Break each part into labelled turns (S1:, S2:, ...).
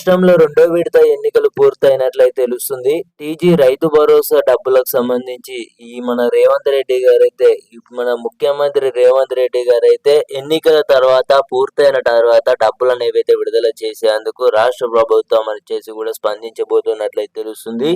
S1: రాష్ట్రంలో రెండో విడత ఎన్నికలు పూర్తయినట్లయితే తెలుస్తుంది. టీజీ రైతు భరోసా డబ్బులకు సంబంధించి ఈ మన రేవంత్ రెడ్డి గారైతే మన ముఖ్యమంత్రి రేవంత్ రెడ్డి గారైతే ఎన్నికల తర్వాత పూర్తయిన తర్వాత డబ్బులు అనేవైతే విడుదల చేసేందుకు రాష్ట్ర ప్రభుత్వం అని చేసి కూడా స్పందించబోతున్నట్లయితే తెలుస్తుంది.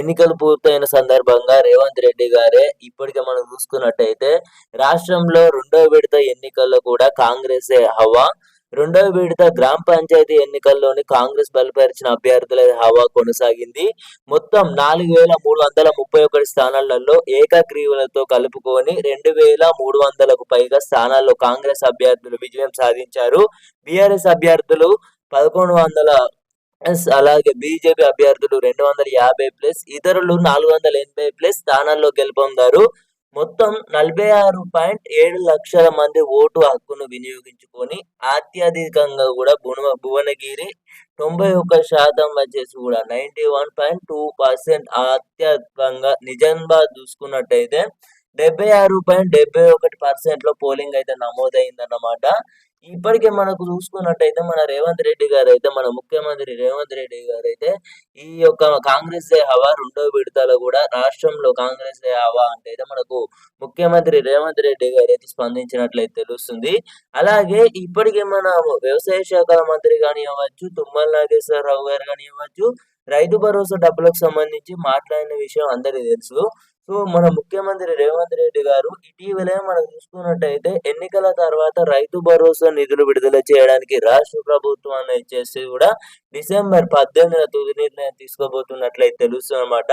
S1: ఎన్నికలు పూర్తయిన సందర్భంగా రేవంత్ రెడ్డి గారే ఇప్పటికే మనం చూసుకున్నట్టయితే రాష్ట్రంలో రెండో విడత ఎన్నికల్లో కూడా కాంగ్రెసే హవా. రెండవ విడత గ్రామ పంచాయతీ ఎన్నికల్లోని కాంగ్రెస్ బలపరిచిన అభ్యర్థుల హవా కొనసాగింది. మొత్తం నాలుగు వేల మూడు వందల ముప్పై ఒకటి స్థానాలలో ఏకగ్రీవులతో కలుపుకొని రెండు వేల మూడు వందలకు పైగా స్థానాల్లో కాంగ్రెస్ అభ్యర్థులు విజయం సాధించారు. బీఆర్ఎస్ అభ్యర్థులు పదకొండు వందల అలాగే బీజేపీ అభ్యర్థులు రెండు వందల యాభై ప్లస్ ఇతరులు నాలుగు వందల ఎనభై ప్లస్ స్థానాల్లో గెలుపొందారు. మొత్తం నలభై ఆరు పాయింట్ ఏడు లక్షల మంది ఓటు హక్కును వినియోగించుకొని అత్యధికంగా కూడా భువ భువనగిరి తొంభై ఒక్క శాతం వచ్చేసి కూడా ninety one point two percent అత్యధికంగా నిజామాబాద్ చూసుకున్నట్టయితే డెబ్బై ఆరు పాయింట్ డెబ్బై ఒకటి పర్సెంట్లో పోలింగ్ అయితే నమోదైందన్నమాట. ఇప్పటికే మనకు చూసుకున్నట్టయితే మన రేవంత్ రెడ్డి గారు అయితే మన ముఖ్యమంత్రి రేవంత్ రెడ్డి గారు అయితే ఈ యొక్క కాంగ్రెస్ హవా రెండో విడతలో కూడా రాష్ట్రంలో కాంగ్రెస్ హవా అంటే అయితే మనకు ముఖ్యమంత్రి రేవంత్ రెడ్డి గారు అయితే స్పందించినట్లయితే తెలుస్తుంది. అలాగే ఇప్పటికే మన వ్యవసాయ శాఖ మంత్రి కానివ్వచ్చు తుమ్మల నాగేశ్వరరావు గారు కానివ్వచ్చు రైతు భరోసా డబ్బులకు సంబంధించి మాట్లాడిన విషయం అందరికీ తెలుసు. సో మన ముఖ్యమంత్రి రేవంత్ రెడ్డి గారు ఇటీవలే మనం చూసుకున్నట్టయితే ఎన్నికల తర్వాత రైతు భరోసా నిధులు విడుదల చేయడానికి రాష్ట్ర ప్రభుత్వాన్ని ఇచ్చేసి కూడా డిసెంబర్ పద్దెనిమిదిన తుది నిర్ణయం తీసుకోబోతున్నట్లయితే తెలుస్తుంది అనమాట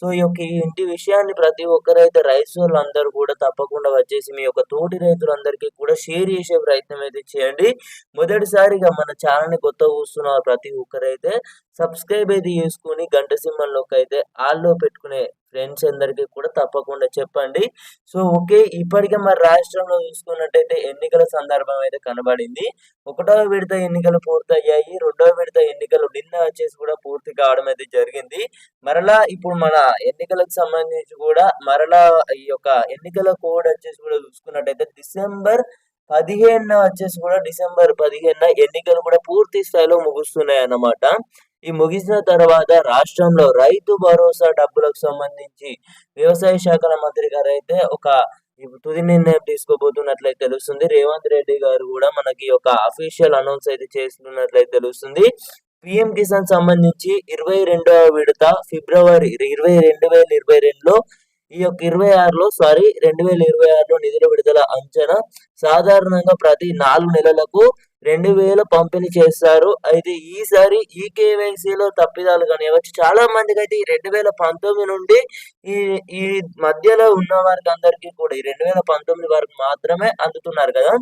S1: సో ఈ యొక్క ఇంటి విషయాన్ని ప్రతి ఒక్కరైతే రైతులు అందరూ కూడా తప్పకుండా వచ్చేసి మీ యొక్క తోటి రైతులందరికీ కూడా షేర్ చేసే ప్రయత్నం అయితే చేయండి. మొదటిసారిగా మన ఛానల్ని కొత్త చూస్తున్న ప్రతి ఒక్కరైతే సబ్స్క్రైబ్ అయితే చేసుకుని గంట సింహంలోకి అయితే ఆల్లో పెట్టుకునే ఫ్రెండ్స్ అందరికీ కూడా తప్పకుండా చెప్పండి. సో ఓకే ఇప్పటికే మరి రాష్ట్రంలో చూసుకున్నట్టయితే ఎన్నికల సందర్భం అయితే కనబడింది. ఒకటో విడత ఎన్నికలు పూర్తయ్యాయి రెండవ విడత ఎన్నికలు నిన్న వచ్చేసి కూడా పూర్తి కావడం అయితే జరిగింది. మరలా ఇప్పుడు మన ఎన్నికలకు సంబంధించి కూడా మరలా ఈ యొక్క ఎన్నికల కోడ్ వచ్చేసి కూడా చూసుకున్నట్టయితే డిసెంబర్ పదిహేను వచ్చేసి కూడా డిసెంబర్ పదిహేను ఎన్నికలు కూడా పూర్తి స్థాయిలో ముగుస్తున్నాయి అన్నమాట ఈ ముగిసిన తర్వాత రాష్ట్రంలో రైతు భరోసా డబ్బులకు సంబంధించి వ్యవసాయ శాఖల మంత్రి గారు అయితే ఒక తుది నిర్ణయం తీసుకోబోతున్నట్లయితే తెలుస్తుంది. రేవంత్ రెడ్డి గారు కూడా మనకి ఒక అఫీషియల్ అనౌన్స్ అయితే చేస్తున్నట్లయితే తెలుస్తుంది. పిఎం కిసాన్ సంబంధించి ఇరవై రెండవ విడత ఫిబ్రవరి ఇరవై రెండు వేల ఇరవై రెండులో ఈ యొక్క ఇరవై ఆరులో సారీ రెండు వేల ఇరవై ఆరులో నిధుల విడుదల అంచనా సాధారణంగా ప్రతి నాలుగు నెలలకు రెండు వేలు పంపిణీ చేస్తారు. అయితే ఈసారి ఈ కేవైసీలో తప్పిదాలు కానివ్వచ్చు చాలా మందికి అయితే ఈ రెండు వేల పంతొమ్మిది నుండి ఈ ఈ మధ్యలో ఉన్న వారికి అందరికీ కూడా ఈ రెండు వేల పంతొమ్మిది వరకు మాత్రమే అందుతున్నారు కదా.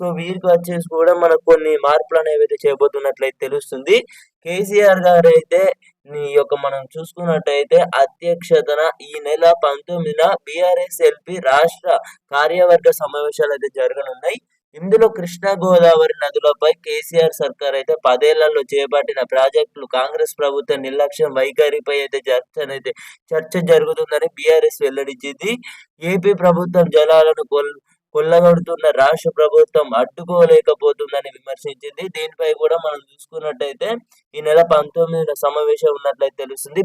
S1: సో వీరికి వచ్చేసి కూడా మనకు కొన్ని మార్పులు అనేవి అయితే చేయబోతున్నట్లయితే తెలుస్తుంది. కేసీఆర్ గారు అయితే ఈ యొక్క మనం చూసుకున్నట్టయితే అధ్యక్షతన ఈ నెల పంతొమ్మిదిన బీఆర్ఎస్ ఎల్పి రాష్ట్ర కార్యవర్గ సమావేశాలు అయితే జరగనున్నాయి. ఇందులో కృష్ణా గోదావరి నదులపై కేసీఆర్ సర్కార్ అయితే పదేళ్ళలో చేపట్టిన ప్రాజెక్టులు కాంగ్రెస్ ప్రభుత్వ నిర్లక్ష్యం వైఖరిపై అయితే చర్చ అయితే చర్చ జరుగుతుందని బీఆర్ఎస్ వెల్లడించింది. ఏపీ ప్రభుత్వం జలాలను కొల్ కొల్లగొడుతున్న రాష్ట్ర ప్రభుత్వం అడ్డుకోలేకపోతుందని విమర్శించింది. దీనిపై కూడా మనం చూసుకున్నట్టయితే ఈ నెల పంతొమ్మిది సమావేశం ఉన్నట్లయితే తెలుస్తుంది.